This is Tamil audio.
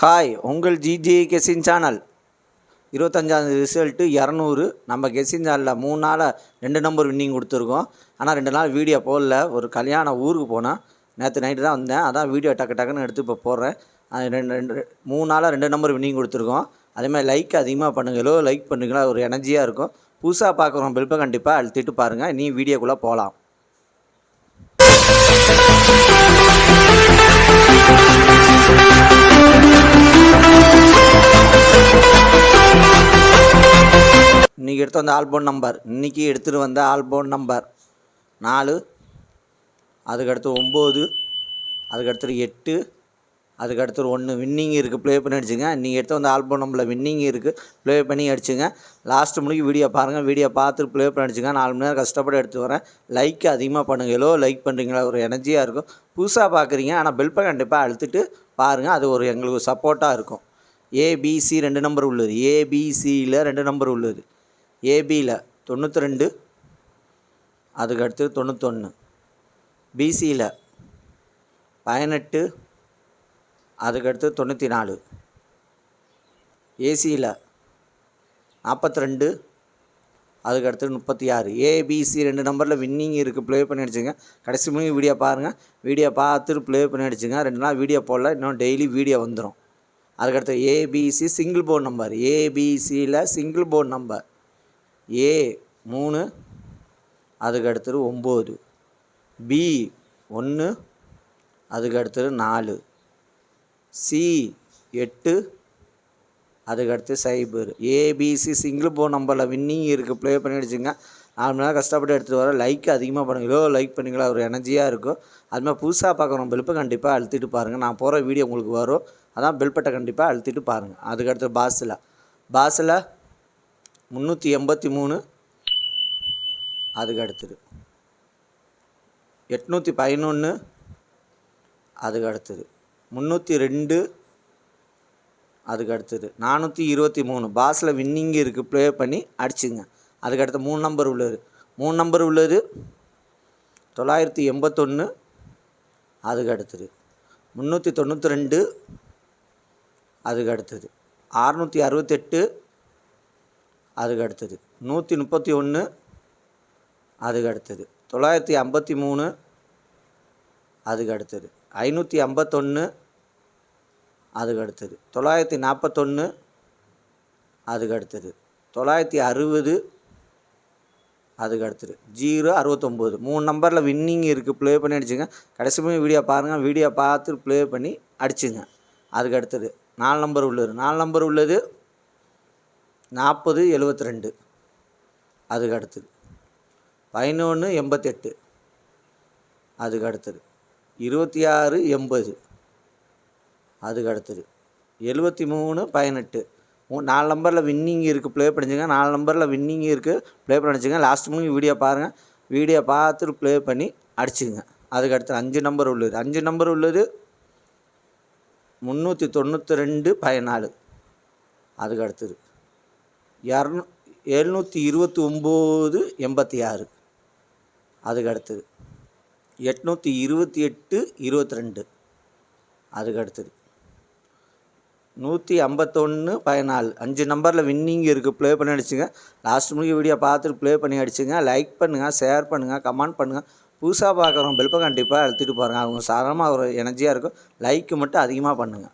ஹாய் உங்கள் ஜிஜி கெசின் சேனல் இருபத்தஞ்சாந்தேதி ரிசல்ட்டு இரநூறு. நம்ம கெசின் சேனலில் மூணு நாளாக ரெண்டு நம்பர் வின்னிங் கொடுத்துருக்கோம். ஆனால் ரெண்டு நாள் வீடியோ போடல. ஒரு கல்யாண ஊருக்கு போனேன். நேற்று நைட்டு தான் வந்தேன். அதான் வீடியோ டக்கு டக்குன்னு எடுத்து இப்போ போடுறேன். அது ரெண்டு ரெண்டு மூணு நாளாக ரெண்டு நம்பர் வின்னிங் கொடுத்துருக்கோம். அதேமாதிரி லைக் அதிகமாக பண்ணுங்களோ லைக் பண்ணுங்களா ஒரு எனர்ஜியாக இருக்கும். புதுசாக பார்க்குறோம் பெல்ப்பை கண்டிப்பாக அழுத்திட்டு பாருங்கள் நீ வீடியோக்குள்ளே போகலாம் இன்றைக்கி எடுத்து வந்த ஆல்போன் நம்பர் இன்றைக்கி எடுத்துகிட்டு வந்த ஆல்போன் நம்பர் நாலு அதுக்கடுத்து ஒம்பது அதுக்கடுத்து எட்டு அதுக்கடுத்து ஒன்று வின்னிங் இருக்குது ப்ளே பண்ணி அடிச்சுங்க. நீங்கள் எடுத்து வந்த ஆல்பம் நம்பரில் வின்னிங் இருக்குது ப்ளே பண்ணி அடிச்சுங்க. லாஸ்ட் முடிக்கு வீடியோ பாருங்கள் வீடியோ பார்த்து ப்ளே பண்ணி அடிச்சுங்க. நாலு மணி நேரம் கஷ்டப்பட்டு எடுத்து வரேன். லைக் அதிகமாக பண்ணுங்கள் எவ்வளோ லைக் பண்ணுறீங்களா ஒரு எனர்ஜியாக இருக்கும். புதுசாக பார்க்குறீங்க. ஆனால் பெல்ப்பை கண்டிப்பாக அழுத்திட்டு பாருங்கள் அது ஒரு எங்களுக்கு சப்போர்ட்டாக இருக்கும். ஏபிசி ரெண்டு நம்பர் உள்ளது. ஏபிசியில் ரெண்டு நம்பர் உள்ளது. ஏபியில் தொண்ணூற்றி ரெண்டு அதுக்கடுத்து தொண்ணூத்தொன்று பிசியில் பதினெட்டு அதுக்கடுத்து தொண்ணூற்றி நாலு ஏசியில் நாற்பத்தி ரெண்டு அதுக்கடுத்து முப்பத்தி ஆறு ஏபிசி ரெண்டு நம்பரில் வின்னிங் இருக்குது ப்ளே பண்ணி அடிச்சுங்க. கடைசி மணி வீடியோ பாருங்கள் வீடியோ பார்த்துட்டு ப்ளே பண்ணி அடிச்சுங்க. ரெண்டு நாள் வீடியோ போடல இன்னும் டெய்லி வீடியோ வந்துடும் அதுக்கடுத்து ஏபிசி சிங்கிள் போர்ட் நம்பர் ஏபிசியில் சிங்கிள் போர்ட் நம்பர் ஏ மூணு அதுக்கு அடுத்தது ஒம்பது. பி ஒன்று அதுக்கு அடுத்தது நாலு. சி எட்டு அதுக்கு அடுத்து சைபர் ஏபிசி சிங்கிள் போன் நம்பரில் வின்னிங் இருக்குது ப்ளே பண்ணி அடிச்சுங்க நாலு மணி நேரம் கஷ்டப்பட்டு எடுத்துகிட்டு வர லைக் அதிகமாக பண்ணுங்கள் எவ்வளோ லைக் பண்ணிங்களா? ஒரு எனர்ஜியாக இருக்கும். அதுமாதிரி புதுசாக பார்க்குறோம் பெல்ப்பை கண்டிப்பாக அழுத்திட்டு பாருங்கள் நான் போகிற வீடியோ உங்களுக்கு வரும். அதான் பெல்பட்டை கண்டிப்பாக அழுத்திட்டு பாருங்கள் அதுக்கடுத்து பாஸில் பாஸில் முந்நூற்றி எண்பத்தி மூணு. அதுக்கு அடுத்தது எட்நூற்றி பதினொன்று. அதுக்கு அடுத்தது முந்நூற்றி ரெண்டு. அதுக்கு அடுத்தது நானூற்றி இருபத்தி மூணு. பாஸில் வின்னிங் இருக்குது ப்ளே பண்ணி அடிச்சுங்க. அதுக்கடுத்து மூணு நம்பர் உள்ளது. மூணு நம்பர் உள்ளது. தொள்ளாயிரத்தி எண்பத்தொன்று அதுக்கு அடுத்தது முந்நூற்றி தொண்ணூற்றி ரெண்டு. அதுக்கு அடுத்தது அறநூற்றி அறுபத்தெட்டு. அதுக்கு அடுத்தது நூற்றி முப்பத்தி ஒன்று அதுக்கு அடுத்தது தொள்ளாயிரத்தி ஐம்பத்தி மூணு அதுக்கு அடுத்தது ஐநூற்றி ஐம்பத்தொன்று அதுக்கு அடுத்தது தொள்ளாயிரத்தி நாற்பத்தொன்று அதுக்கு அடுத்தது தொள்ளாயிரத்தி அறுபது அதுக்கு அடுத்தது ஜீரோ அறுபத்தொம்போது. மூணு நம்பரில் வின்னிங் இருக்குது ப்ளே பண்ணி அடிச்சுங்க. கடைசி போய் வீடியோ பாருங்கள் வீடியோ பார்த்து ப்ளே பண்ணி அடிச்சுங்க. அதுக்கு அடுத்தது நாலு நம்பர் உள்ளது. நாலு நம்பர் உள்ளது. நாற்பது எழுபத்தி ரெண்டு அதுக்கு அடுத்தது பதினொன்று எண்பத்தெட்டு. அதுக்கு அடுத்தது இருபத்தி ஆறு எண்பது. அதுக்கு அடுத்தது எழுபத்தி மூணு பதினெட்டு நாலு நம்பரில் வின்னிங் இருக்குது ப்ளே பண்ணிச்சுங்க. நாலு நம்பரில் வின்னிங் இருக்குது ப்ளே பண்ணிச்சுங்க. லாஸ்ட் முடிஞ்சு வீடியோ பாருங்கள் வீடியோ பார்த்துட்டு ப்ளே பண்ணி அடிச்சுங்க அதுக்கு அடுத்து அஞ்சு நம்பர் உள்ளது. அஞ்சு நம்பர் உள்ளது முந்நூற்றி தொண்ணூற்றி ரெண்டு பதினாலு. அதுக்கு அடுத்தது இரநூ எழுநூற்றி இருபத்தி ஒம்பது எண்பத்தி ஆறு. அதுக்கு அடுத்தது எட்நூற்றி இருபத்தி எட்டு இருபத்தி ரெண்டு அதுக்கு அடுத்தது நூற்றி ஐம்பத்தொன்று பதினாலு. அஞ்சு நம்பரில் வின்னிங் இருக்குது ப்ளே பண்ணி அடிச்சுங்க. லாஸ்ட் முடிக்க வீடியோ பார்த்துட்டு ப்ளே பண்ணி அடிச்சுங்க. லைக் பண்ணுங்கள் ஷேர் பண்ணுங்கள் கமெண்ட் பண்ணுங்கள் புதுசாக பார்க்குறவங்க பெல்ப்பை கண்டிப்பாக அழுத்திட்டு பாருங்கள் அவங்க சாதாரணமாக ஒரு எனர்ஜியாக இருக்கும். லைக்கு மட்டும் அதிகமாக பண்ணுங்கள்